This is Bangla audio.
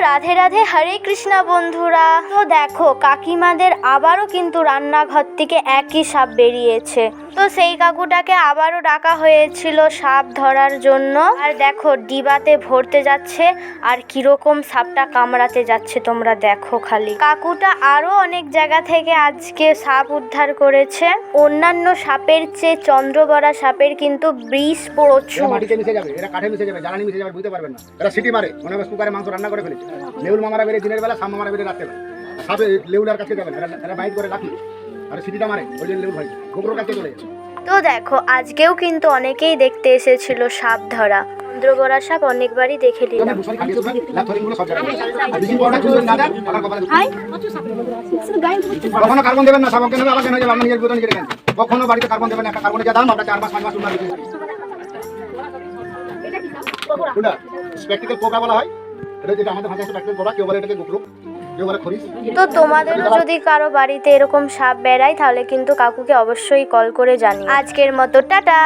রাধে রাধে, হরে কৃষ্ণা বন্ধুরা। তো দেখো, কাকিমাদের আবারও কিন্তু রান্নাঘর থেকে একই সাপ বেরিয়েছে। তো সেই কাকুটাকে আবারও ডাকা হয়েছিল সাপ ধরার জন্য। আর দেখো, ডিবাতে ভরতে যাচ্ছে, আর কীরকম সাপটা কামড়াতে যাচ্ছে তোমরা দেখো খালি। কাকুটা আরও অনেক জায়গা থেকে আজকে সাপ উদ্ধার করেছে। অন্যান্য সাপের চেয়ে চন্দ্রবরা সাপের কিন্তু বিষ প্রচুর। মাটিতে মিশে যাবে কাঠে মিশে যাবে, জ্বালানি মিশে যাবে, বুঝতে পারবেন না। সিটি মারে, মনে কুকারে মাংস রান্না করে ফেলেছে। লেউল মামারা বেড়ে দিনের বেলা সাম মামারা বেড়ে বেলা সাপে লেউলার কাছে করে রাখি তো দেখো আজকেও কিন্তু অনেকেই দেখতে এসেছিল সাপ ধরা। চন্দ্রবরা সাপ অনেকবারই দেখে নিলাম। কখনো বাড়িতে কার্বন দেবেন না একটা কার্বনের যা দাম আপনার চার মাস পাঁচ মাস কোবরা বলা হয়। এটা যেটা আমাদের ভাষায় কোবরা কেউ বলে এটাকে তো তোমাদেরও যদি কারও বাড়িতে এরকম সাপ বেড়ায়, তাহলে কিন্তু কাকুকে অবশ্যই কল করে জানি আজকের মতো, টাটা!